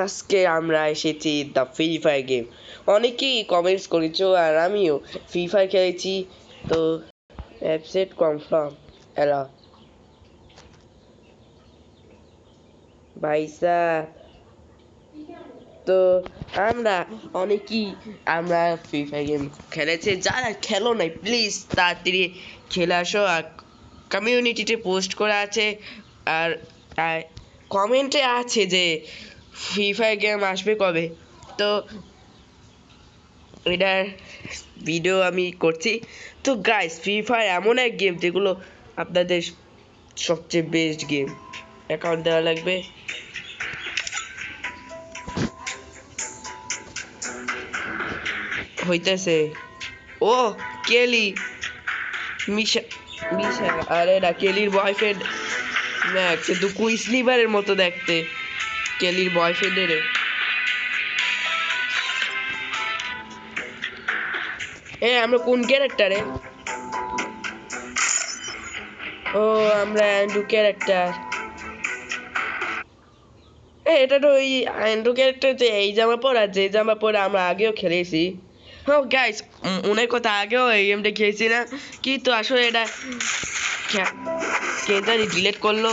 আজকে আমরা এসেছি দ্য ফ্রি ফায়ার গেম অনেকেই কমেন্টস করেছ আর আমিও ফ্রি ফায়ার খেলেছি। তো অ্যাপসেট কনফার্ম এলা। ভাইসা তো আমরা অনেকেই আমরা ফ্রি ফায়ার গেম খেলেছি। যারা খেলো নাই প্লিজ তাড়াতাড়ি খেলে আসো আর কমিউনিটিতে পোস্ট করা আছে। আর কমেন্টে আছে যে ফ্রি ফায়ার গেম আসবে কবে? তো এটার ভিডিও আমি করছি। তো গাইস ফ্রি ফায়ার এমন এক গেম যেগুলো আপনাদের সবচেয়ে বেস্ট গেম অ্যাকাউন্ট দেওয়া লাগবে। হইতেছে। ও, কেলি। মিশা মিশা। আরে না, কেলির বয়ফ্রেন্ড ম্যাক্স কিন্তু কুইস লিভারের মতো দেখতে। কেলির বয়ফ্রেন্ডের এ, আমরা কোন ক্যারেক্টারে ও, আমরা অ্যান্ড্রু ক্যারেক্টার এটা তো ওই অ্যান্ড্রু ক্যারেক্টার যে এই জামা পরা যে জামা পরে আমরা আগেও খেলেছি। হ্যাঁ গাইস উনের কথা আগেও এই গেমটা খেয়েছি না? কিন্তু আসলে এটা কে জানি ডিলেট করল।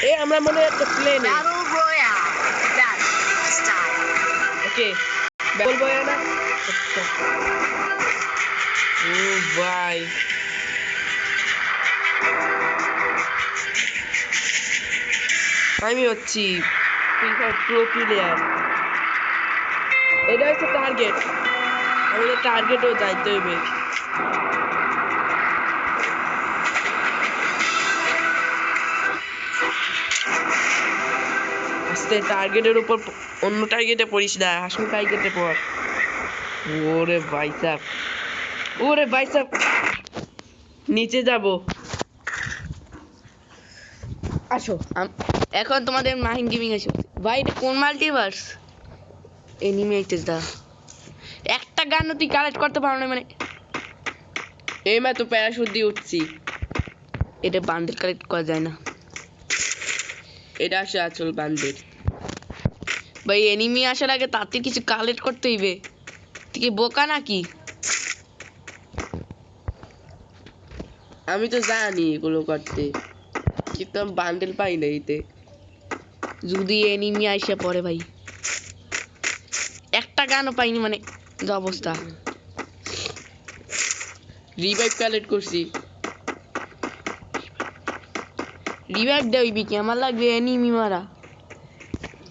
এ আমরা মনে একটা প্লেনে. ওকে বলব না? আচ্ছা। ও ভাই। আমি হচ্ছি ফ্রি ফায়ার প্রো প্লেয়ার এটা হচ্ছে টার্গেট আমাদের টার্গেটও যাইতে হইবে আস্তে টার্গেটের উপর অন্য টার্গেটে পড়িস না, আসল টার্গেটে পড়। ওরে বাইসাপ ওরে বাইসাপ নিচে যাব। আসো। এখন তোমাদের মাহিন গেমিং আসো ভাই, এটা কোন মাল্টিভার্স এনিমি আইতেস দা। একটা গানও তুই কালেক্ট করতে পারো না মানে। এই মা, তো প্যারাশুট দিয়ে উঠছি। এটা বান্ডেল কালেক্ট করা যায় না। এটা আসে আসল বান্দির ভাই এনিমি আসার আগে তাতে কিছু কালেক্ট করতে হইবে। তুই কি বোকা নাকি? আমি তো জানি এগুলো করতে। কিন্তু আমি বান্ডেল পাই না এতে। যদি এনিমি আইসে পড়ে ভাই। একটা গানও পাইনি মানে যে অবস্থা। রিভাইভ কালেক্ট করছি। রিভাইভ দেওয়াইবি কি? আমার লাগবে এনিমি মারা।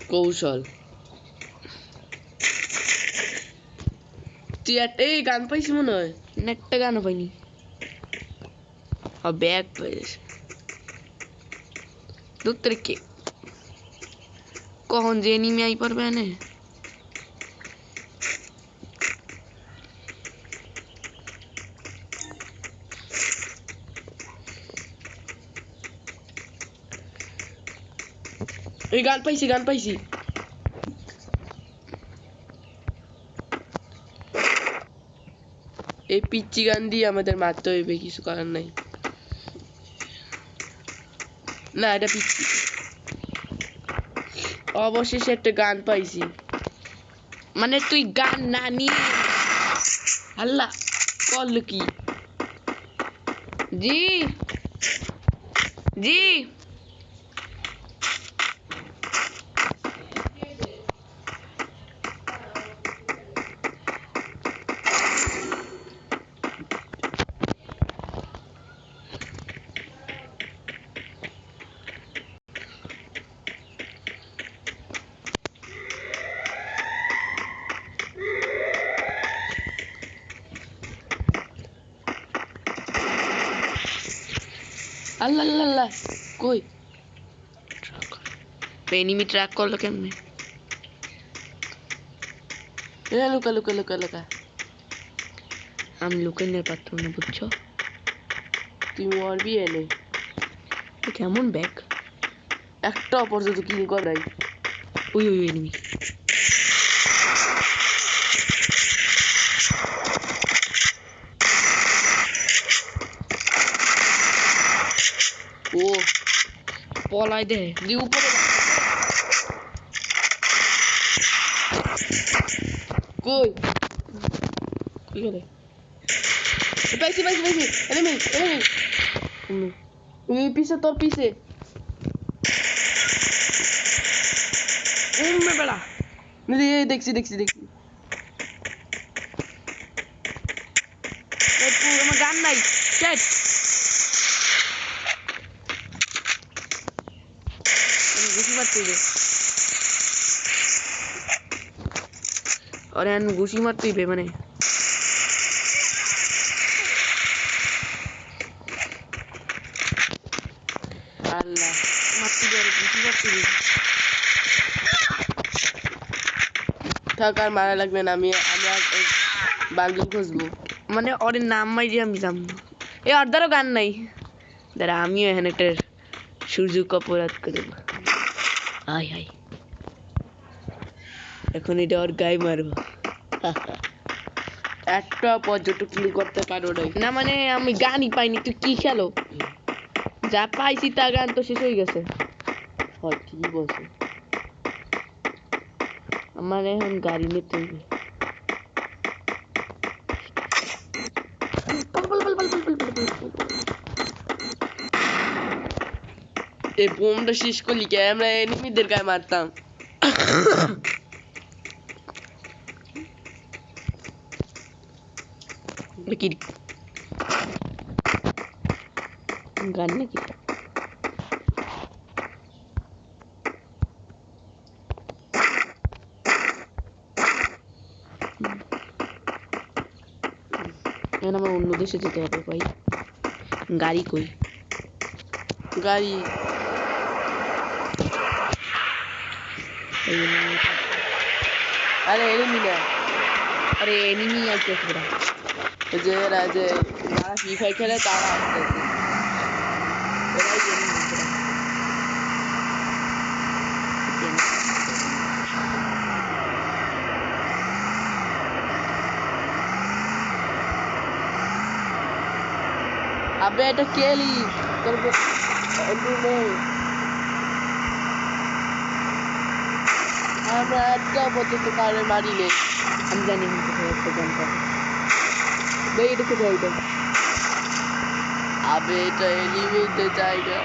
কৌশল। তুই একটা এই গান পাইছি মনে হয় না একটা গানও পাইনি আর ব্যাগ পেয়েছে দূর কে কখন যে এনিমি আই পারবে না এই গান পাইছি গান পাইছি এই পিচ্চি গান দিয়ে আমাদের মারতে হইবে, কিছু করার নাই। না, এটা পিচ্চি। অবশেষে একটা গান পাইছি। মানে তুই গান না নিয়ে আল্লাহ করল কি? জি জি। আল্লাহ আল্লাহ আল্লাহ কই? এনিমি ট্র্যাক করল কেমনে? লুকা লুকা লুকা লুকা। আমি লুকাই নিয়ে পারতাম না বুঝছ? তুই মরবি এনে এ কেমন ব্যাগ একটা অপরযুক্ত কিল করাই। ওই ওই এনিমি পলাই দে। দি উপরে। কই? কি করে পাইছি পাইছি পাইছি। Enemy enemy. এই পিছে, তোর পিছে। উম্মে বেড়া। দেখছি দেখছি দেখছি। আমার গান নাই। শেট ঘুষি মারতে হবে আরে আমি ঘুষি মারতে হবে মানে আল্লাহ মারতে হবে আরে ঘুষি মারতে হবে থাক আর মারা লাগবে না আমি আমরা বান্ডেল খুঁজবো মানে ওর নাম মাইরে আমি যাম এ অর্ধারও গান নাই দাঁড়া আমিও এখানে একটা সুযোগ অপরাধ করে হাই হাই। এখন এটা ওর গায়ে মারবো। একটা পর্যটক ক্লিক করতে পারো নাই। না মানে আমি গানই পাইনি তুই কি খেলো? যা পাইছি তা গান তো শেষ হয়ে গেছে। হয় ঠিকই বলছো। আমার এখন গাড়ি নিতে হইবে এই বোমটা শেষ করলি কে আমরা এনিমিদের গায়ে মারতাম এটা কি গান নাকি এখন আমার অন্য দেশে যেতে হবে ভাই গাড়ি কই গাড়ি এই জন্য আমি- আরে এনিমি না আরে এনিমি আছে পুরা ওই যে এরা যে যারা ফ্রি ফায়ার খেলে তারা আসতেছে ওরাই enemy পুরা। আবে এটা কেলি তোর ব- বন্ধু নেই আমরা একটা পর্যন্ত কারে মারি নেই আমি জানি এখন কোথায় একটা গান পাবো ভাই এটা কোথায় এটা আবে এটা এলিমিটের জায়গা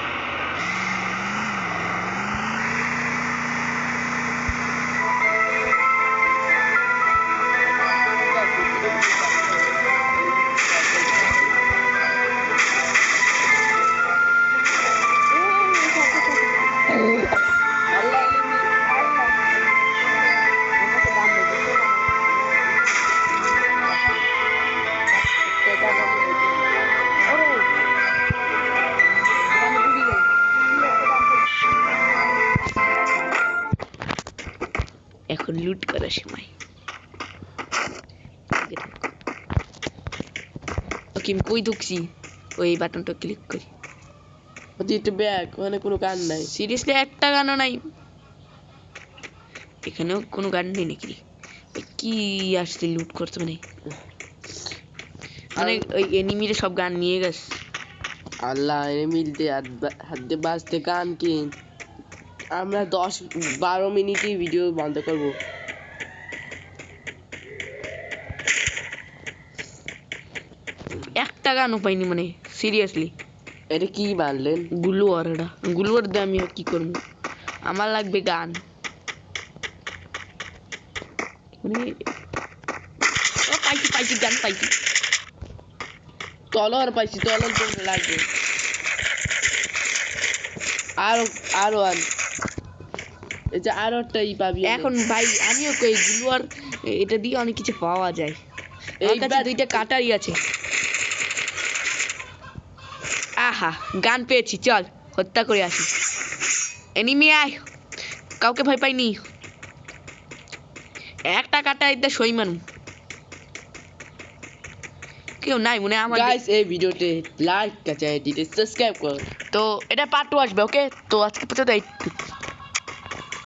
এখন লুট করার সময়। ওকে আমি কই ঢুকছি? ওই বাটনটা ক্লিক করি। ওদি একটু ব্যাগ ওখানে কোনো গান নাই। সিরিয়াসলি একটা গানও নাই। এখানেও কোনো গান নেই নাকি? কি আসছে লুট করতে মানে? মানে ওই এনিমিরে সব গান নিয়ে গেছে। আল্লাহ বা- হাত দিয়ে বাঁচতে গান কিন আমরা দশ বারো মিনিটই ভিডিও বন্ধ করব। একটা গানও পাইনি মানে সিরিয়াসলি এটা কি বানলেন? গুলোয়ার এটা। গুলোয়ার দিয়ে আমি কি করব? আমার লাগবে গান। মানে ও পাইছি পাইছি গান পাইছি। তলোয়ার পাইছি তলোয়ার তো লাগবে। আরও আরও আন। এই যে আরও একটা ই পাবি এখন ভাই আমিও কই গুলোয়ার এটা দিয়ে অনেক কিছু পাওয়া যায়। এই কাছে দুইটা কাটারি আছে। আহা গান পেয়েছি চল হত্যা করে আসি। এনিমি আয় কাউকে ভয় পাইনি। একটা কাটারিতে সই মানু। কেউ নাই মনে হয় আমার গাইস এই ভিডিওতে লাইক চ্যানেলটিতে সাবস্ক্রাইব করুন তো এটা পার্ট টু আসবে ওকে তো আজকে পর্যন্ত এই